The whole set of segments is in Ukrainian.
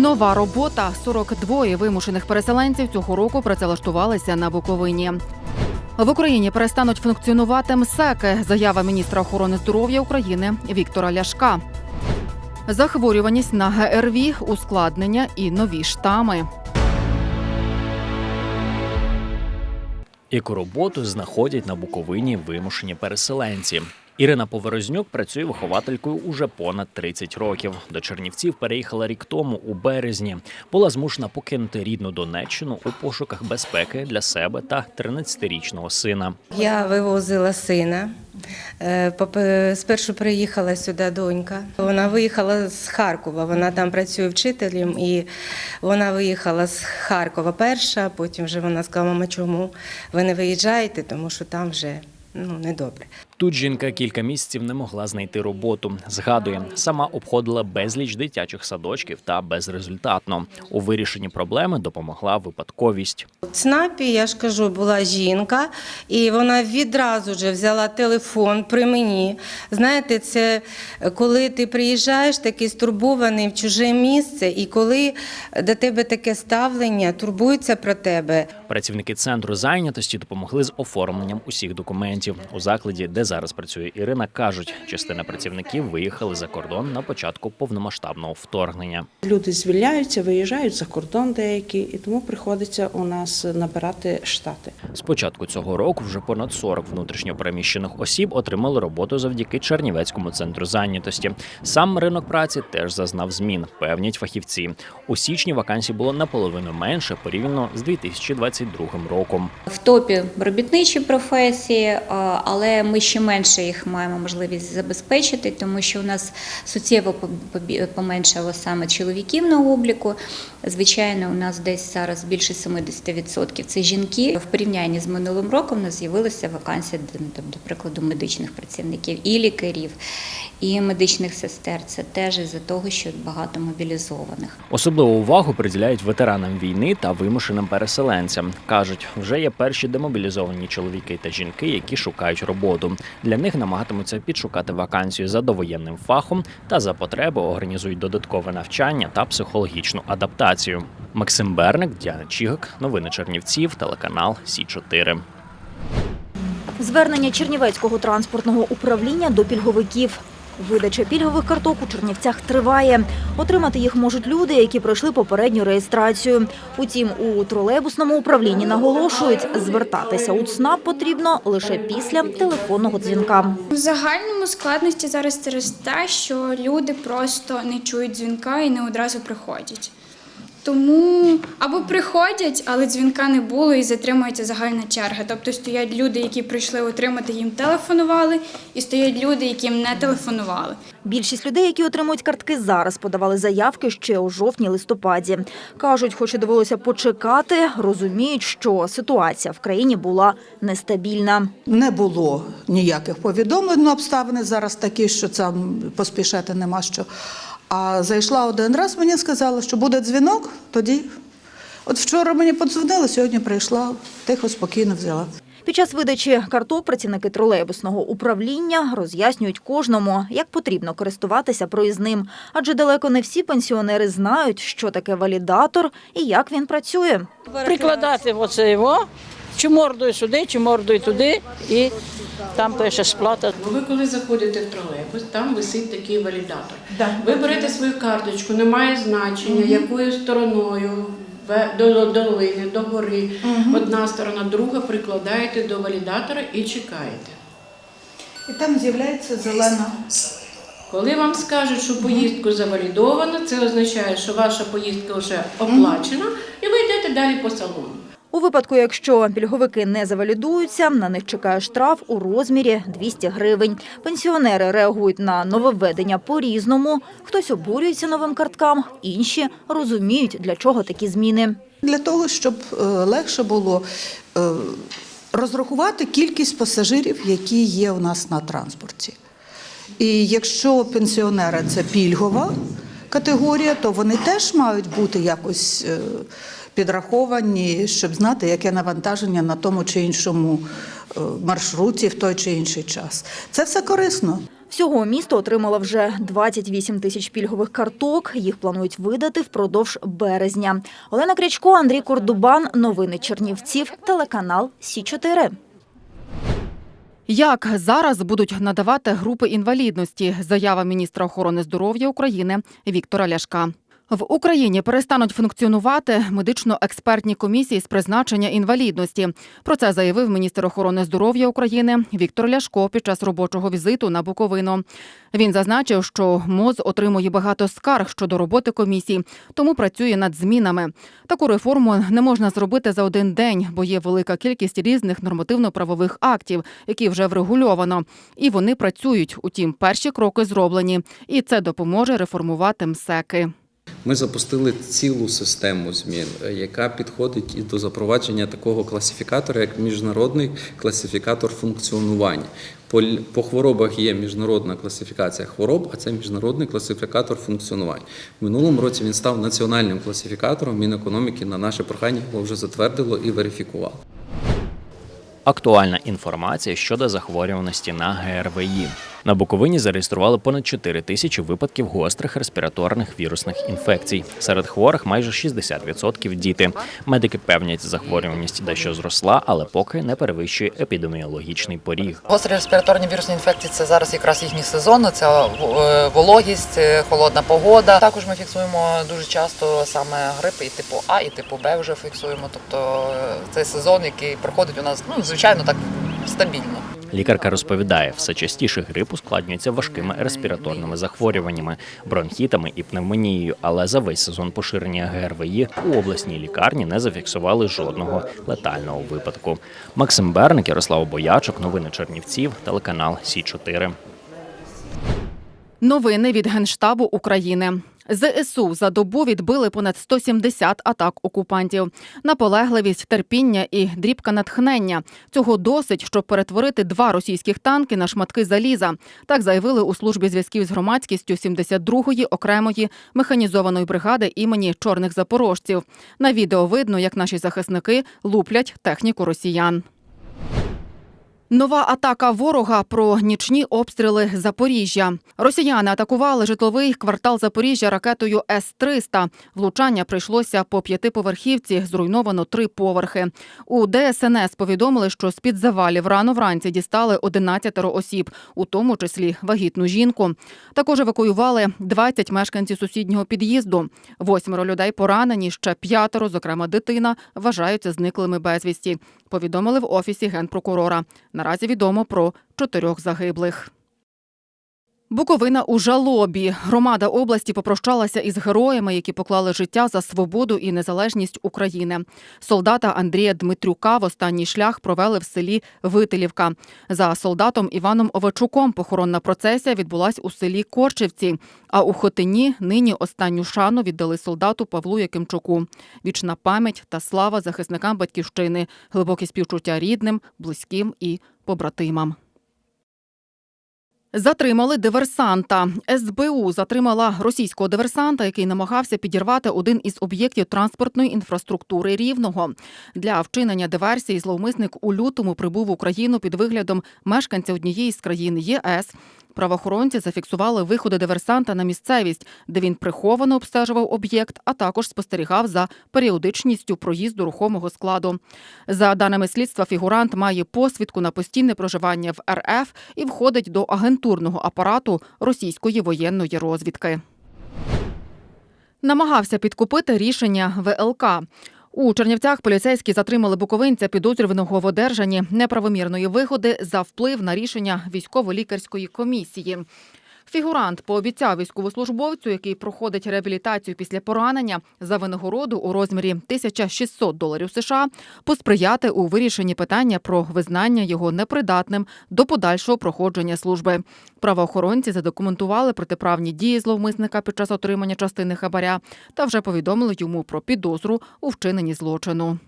Нова робота. 42 вимушених переселенців цього року працевлаштувалися на Буковині. В Україні перестануть функціонувати МСЕКи. Заява міністра охорони здоров'я України Віктора Ляшка. Захворюваність на ГРВІ, ускладнення і нові штами. Яку роботу знаходять на Буковині вимушені переселенці. Ірина Поворознюк працює вихователькою уже понад 30 років. До Чернівців переїхала рік тому у березні. Була змушена покинути рідну Донеччину у пошуках безпеки для себе та 13-річного сина. Я вивозила сина. Е, Спершу приїхала сюди донька. Вона виїхала з Харкова. Вона там працює вчителем, і вона виїхала з Харкова перша. Потім вже вона сказала, мама, чому ви не виїжджаєте, тому що там вже ну недобре. Тут жінка кілька місяців не могла знайти роботу. Згадує, сама обходила безліч дитячих садочків та безрезультатно. У вирішенні проблеми допомогла випадковість. У ЦНАПі, я ж кажу, була жінка, і вона відразу ж взяла телефон при мені. Знаєте, це коли ти приїжджаєш такий стурбований в чуже місце, і коли до тебе таке ставлення, турбуються про тебе. Працівники центру зайнятості допомогли з оформленням усіх документів. У закладі, де зараз працює Ірина, кажуть, частина працівників виїхали за кордон на початку повномасштабного вторгнення. Люди звільняються, виїжджають за кордон деякі, і тому приходиться у нас набирати штати. З початку цього року вже понад 40 внутрішньопереміщених осіб отримали роботу завдяки Чернівецькому центру зайнятості. Сам ринок праці теж зазнав змін, певнять фахівці. У січні вакансій було наполовину менше порівняно з 2022 роком. В топі робітничі професії, е, але ми ще менше їх маємо можливість забезпечити, тому що у нас суттєво поменшало саме чоловіків на обліку. Звичайно, у нас десь зараз більше 70% це жінки. В порівнянні з минулим роком у нас з'явилася вакансія, до, до прикладу, медичних працівників і лікарів, і медичних сестер. Це теж із-за того, що багато мобілізованих. Особливу увагу приділяють ветеранам війни та вимушеним переселенцям. кажуть, вже є перші демобілізовані чоловіки та жінки, які шукають роботу. Для них намагатимуться підшукати вакансію за довоєнним фахом та за потреби організують додаткове навчання та психологічну адаптацію. Максим Берник, Діана Чігак, новини Чернівців, телеканал Сі 4 Звернення Чернівецького транспортного управління до пільговиків. Видача пільгових карток у Чернівцях триває. Отримати їх можуть люди, які пройшли попередню реєстрацію. Утім, у тролейбусному управлінні наголошують, звертатися у ЦНАП потрібно лише після телефонного дзвінка. В загальному складності зараз через те, що люди просто не чують дзвінка і не одразу приходять. Тому або приходять, але дзвінка не було і затримується загальна черга. Тобто стоять люди, які прийшли отримати, їм телефонували, і стоять люди, яким не телефонували. Більшість людей, які отримують картки зараз, подавали заявки ще у жовтні-листопаді. Кажуть, хоч і довелося почекати, розуміють, що ситуація в країні була нестабільна. Не було ніяких повідомлень. Ну, обставини зараз такі, що там поспішати нема що. А зайшла один раз, мені сказали, що буде дзвінок, тоді. От вчора мені подзвонили, сьогодні прийшла, тихо, спокійно взяла. Під час видачі карток працівники тролейбусного управління роз'яснюють кожному, як потрібно користуватися проїзним, адже далеко не всі пенсіонери знають, що таке валідатор і як він працює. прикладати оце його, чи мордою сюди, чи мордою туди, і там пише сплата. Ви коли заходите в тролейбус, там висить такий валідатор. Ви берете свою карточку, немає значення, якою стороною до до долини, до гори. Одна сторона, друга прикладаєте до валідатора і чекаєте. І там з'являється зелена. Коли вам скажуть, що поїздку завалідовано, це означає, що ваша поїздка вже оплачена, і ви йдете далі по салону. У випадку, якщо пільговики не завалідуються, на них чекає штраф у розмірі 200 гривень. Пенсіонери реагують на нововведення по-різному. Хтось обурюється новим карткам, інші розуміють, для чого такі зміни. Для того, щоб е, легше було е, розрахувати кількість пасажирів, які є у нас на транспорті. І якщо пенсіонери це пільгова категорія, то вони теж мають бути якось е, підраховані, щоб знати, яке навантаження на тому чи іншому е, маршруті в той чи інший час. Це все корисно. Всього місто отримало вже 28 тисяч пільгових карток. Їх планують видати впродовж березня. Олена Крячко, Андрій Кордубан. Новини Чернівців. Телеканал Сі 4 Як зараз будуть надавати групи інвалідності? Заява міністра охорони здоров'я України Віктора Ляшка. В Україні перестануть функціонувати медично-експертні комісії з призначення інвалідності. Про це заявив міністр охорони здоров'я України Віктор Ляшко під час робочого візиту на Буковину. Він зазначив, що МОЗ отримує багато скарг щодо роботи комісій, тому працює над змінами. Таку реформу не можна зробити за один день, бо є велика кількість різних нормативно-правових актів, які вже врегульовано, і вони працюють. Утім, перші кроки зроблені, і це допоможе реформувати МСЕКи. Ми запустили цілу систему змін, е, яка підходить і до запровадження такого класифікатора, як міжнародний класифікатор функціонування. По, по хворобах є міжнародна класифікація хвороб, а це міжнародний класифікатор функціонування. В минулому році він став національним класифікатором. Мінекономіки на наше прохання його вже затвердило і верифікувало. Актуальна інформація щодо захворюваності на ГРВІ. На Буковині зареєстрували понад 4 тисячі випадків гострих респіраторних вірусних інфекцій. Серед хворих майже 60% діти. Медики певнять, захворюваність дещо зросла, але поки не перевищує епідеміологічний поріг. Гострі респіраторні вірусні інфекції це зараз якраз їхній сезон. Це е, вологість, е, холодна погода. Також ми фіксуємо дуже часто саме грипи і типу А, і типу Б вже фіксуємо. Тобто е, цей сезон, який проходить у нас, ну звичайно, так стабільно. Лікарка розповідає, все частіше грип ускладнюється важкими респіраторними захворюваннями, бронхітами і пневмонією. Але за весь сезон поширення ГРВІ у обласній лікарні не зафіксували жодного летального випадку. Максим Берник, Ярослав Боячок, новини Чернівців, телеканал Сі 4 Новини від Генштабу України. ЗСУ за добу відбили понад 170 атак окупантів. Наполегливість, терпіння і дрібка натхнення. Цього досить, щоб перетворити два російських танки на шматки заліза. Так заявили у службі зв'язків з громадськістю 72-ї окремої механізованої бригади імені чорних запорожців. На відео видно, як наші захисники луплять техніку росіян. Нова атака ворога про нічні обстріли Запоріжжя. Росіяни атакували житловий квартал Запоріжжя ракетою С-300. Влучання прийшлося по п'ятиповерхівці, зруйновано три поверхи. У ДСНС повідомили, що з-під завалів рано вранці дістали 11 осіб, у тому числі вагітну жінку. Також евакуювали 20 мешканців сусіднього під'їзду. Восьмеро людей поранені, ще п'ятеро, зокрема дитина, вважаються зниклими безвісті. Повідомили в офісі генпрокурора. Наразі відомо про чотирьох загиблих. Буковина у жалобі. Громада області попрощалася із героями, які поклали життя за свободу і незалежність України. Солдата Андрія Дмитрюка в останній шлях провели в селі Витилівка. За солдатом Іваном Овечуком похоронна процесія відбулась у селі Корчевці. А у Хотині нині останню шану віддали солдату Павлу Якимчуку. Вічна пам'ять та слава захисникам батьківщини, глибокі співчуття рідним, близьким і побратимам. Затримали диверсанта. СБУ затримала російського диверсанта, який намагався підірвати один із об'єктів транспортної інфраструктури Рівного. Для вчинення диверсії зловмисник у лютому прибув в Україну під виглядом мешканця однієї з країн ЄС. Правоохоронці зафіксували виходи диверсанта на місцевість, де він приховано обстежував об'єкт, а також спостерігав за періодичністю проїзду рухомого складу. За даними слідства, фігурант має посвідку на постійне проживання в РФ і входить до агентурного апарату російської воєнної розвідки. Намагався підкупити рішення ВЛК. У Чернівцях поліцейські затримали буковинця підозрюваного в одержанні неправомірної вигоди за вплив на рішення військово-лікарської комісії. Фігурант пообіцяв військовослужбовцю, який проходить реабілітацію після поранення за винагороду у розмірі 1600 доларів США, посприяти у вирішенні питання про визнання його непридатним до подальшого проходження служби. Правоохоронці задокументували протиправні дії зловмисника під час отримання частини хабаря та вже повідомили йому про підозру у вчиненні злочину.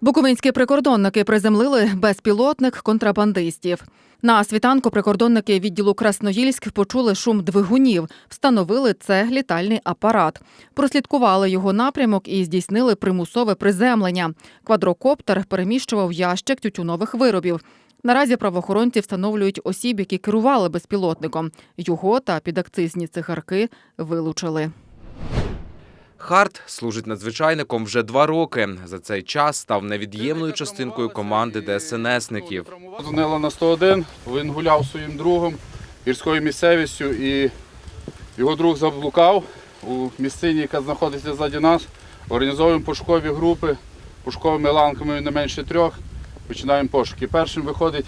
Буковинські прикордонники приземлили безпілотник контрабандистів. На світанку прикордонники відділу Красноїльськ почули шум двигунів, встановили це літальний апарат. Прослідкували його напрямок і здійснили примусове приземлення. Квадрокоптер переміщував ящик тютюнових виробів. Наразі правоохоронці встановлюють осіб, які керували безпілотником. Його та підакцизні цигарки вилучили. Харт служить надзвичайником вже два роки. За цей час став невід'ємною частинкою команди ДСНСників. Дзвонила на 101, він гуляв своїм другом гірською місцевістю і його друг заблукав у місцині, яка знаходиться ззаді нас. Організовуємо пошукові групи, пошуковими ланками не менше трьох. Починаємо пошуки. Першим виходить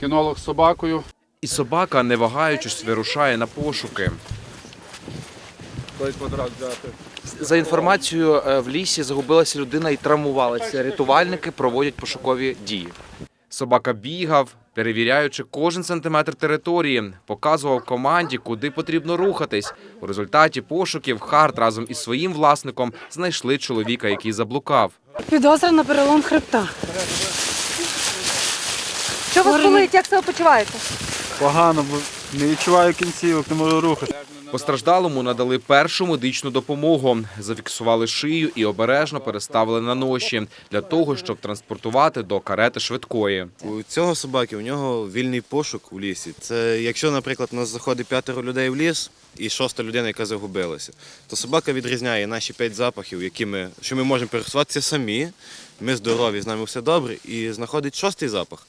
кінолог з собакою. І собака, не вагаючись, вирушає на пошуки. Той квадрат взяти. За інформацією, е, в лісі загубилася людина і травмувалася. Рятувальники проводять пошукові дії. Собака бігав, перевіряючи кожен сантиметр території, показував команді, куди потрібно рухатись. У результаті пошуків Харт разом із своїм власником знайшли чоловіка, який заблукав. Підозра на перелом хребта. Що вас болить? Як себе почуваєте? Погано, бо не відчуваю кінцівок, не можу рухати. Постраждалому надали першу медичну допомогу, зафіксували шию і обережно переставили на ноші для того, щоб транспортувати до карети швидкої. У цього собаки у нього вільний пошук у лісі. Це якщо, наприклад, у нас заходить п'ятеро людей в ліс і шоста людина, яка загубилася, то собака відрізняє наші п'ять запахів, які ми, що ми можемо пересуватися самі. Ми здорові, з нами все добре, і знаходить шостий запах.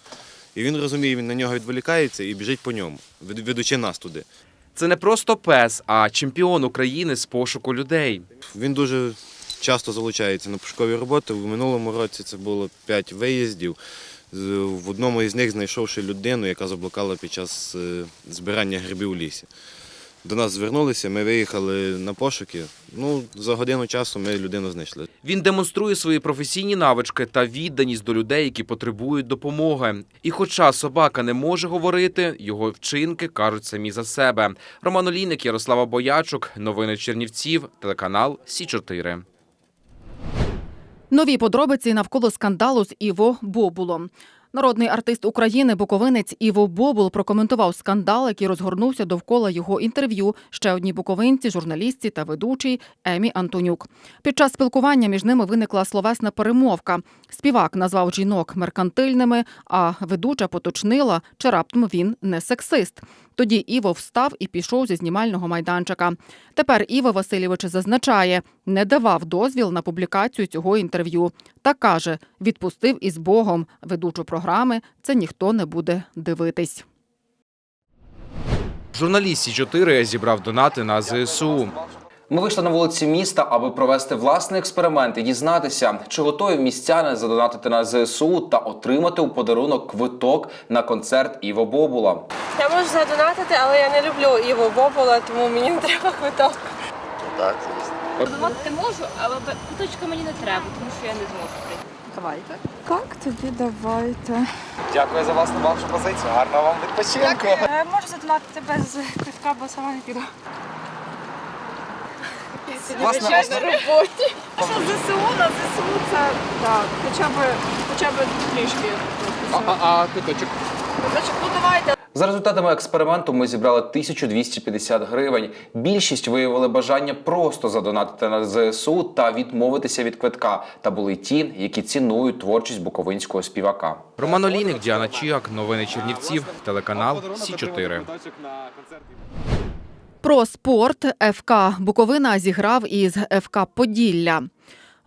І він розуміє, він на нього відволікається і біжить по ньому, ведучи нас туди. Це не просто пес, а чемпіон України з пошуку людей. Він дуже часто залучається на пошукові роботи. У минулому році це було п'ять виїздів. В одному із них знайшовши людину, яка заблукала під час е, збирання грибів у лісі. До нас звернулися, ми виїхали на пошуки. Ну, за годину часу ми людину знайшли. Він демонструє свої професійні навички та відданість до людей, які потребують допомоги. І хоча собака не може говорити, його вчинки кажуть самі за себе. Роман Олійник, Ярослава Боячук, новини Чернівців, телеканал Сі 4 Нові подробиці навколо скандалу з Іво Бобулом. Народний артист України, буковинець Іво Бобул прокоментував скандал, який розгорнувся довкола його інтерв'ю ще одній буковинці, журналістці та ведучій Емі Антонюк. Під час спілкування між ними виникла словесна перемовка. Співак назвав жінок меркантильними, а ведуча поточнила, чи раптом він не сексист. Тоді Іво встав і пішов зі знімального майданчика. Тепер Іво Васильович зазначає, не давав дозвіл на публікацію цього інтерв'ю та каже, відпустив із Богом ведучу програми. Це ніхто не буде дивитись. Журналіст Сі 4 зібрав донати на ЗСУ. Ми вийшли на вулиці міста, аби провести власний експеримент і дізнатися, чи готові містяни задонатити на ЗСУ та отримати у подарунок квиток на концерт Іво Бобула. Я можу задонатити, але я не люблю Іво Бобола, тому мені не треба квиток. Так, звісно. Донатити можу, але квиточка мені не треба, тому що я не зможу прийти. Давайте. Так, тоді давайте. Дякую за власну вашу позицію. Гарного вам відпочинку. Е, Можу задонатити без квитка, бо сама не піду. Власне, на роботі. Що ЗСУ на ЗСУ це так, хоча б хоча б трішки. а квиточок? Квиточок, ну давайте. За результатами експерименту ми зібрали 1250 гривень. Більшість виявили бажання просто задонатити на ЗСУ та відмовитися від квитка. Та були ті, які цінують творчість буковинського співака. Роман Олійник, Діана Чіак, новини Чернівців, телеканал Сі 4 Про спорт ФК Буковина зіграв із ФК Поділля.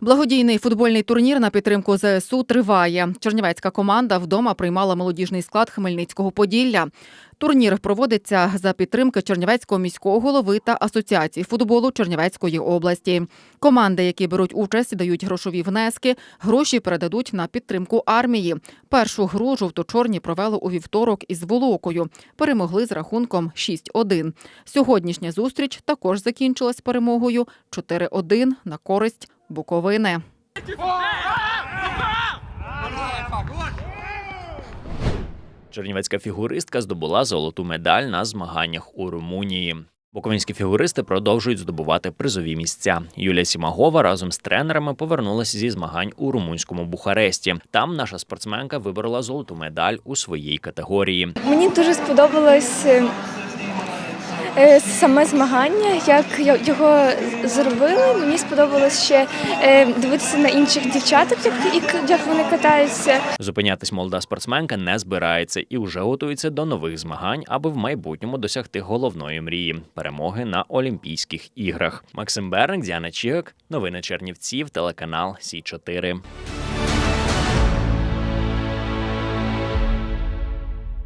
Благодійний футбольний турнір на підтримку ЗСУ триває. Чернівецька команда вдома приймала молодіжний склад Хмельницького Поділля. Турнір проводиться за підтримки Чернівецького міського голови та асоціації футболу Чернівецької області. Команди, які беруть участь, дають грошові внески. Гроші передадуть на підтримку армії. Першу гру жовто-чорні провели у вівторок із Волокою. Перемогли з рахунком 6-1. Сьогоднішня зустріч також закінчилась перемогою 4-1 на користь Буковини. Чернівецька фігуристка здобула золоту медаль на змаганнях у Румунії. Буковинські фігуристи продовжують здобувати призові місця. Юлія Сімагова разом з тренерами повернулася зі змагань у румунському Бухаресті. Там наша спортсменка виборола золоту медаль у своїй категорії. Мені дуже сподобалось е, саме змагання, як його зробили. Мені сподобалось ще е, дивитися на інших дівчаток, як, як вони катаються. Зупинятись молода спортсменка не збирається і вже готується до нових змагань, аби в майбутньому досягти головної мрії перемоги на Олімпійських іграх. Максим Берник, Діана Чігак, новини Чернівців, телеканал Сі 4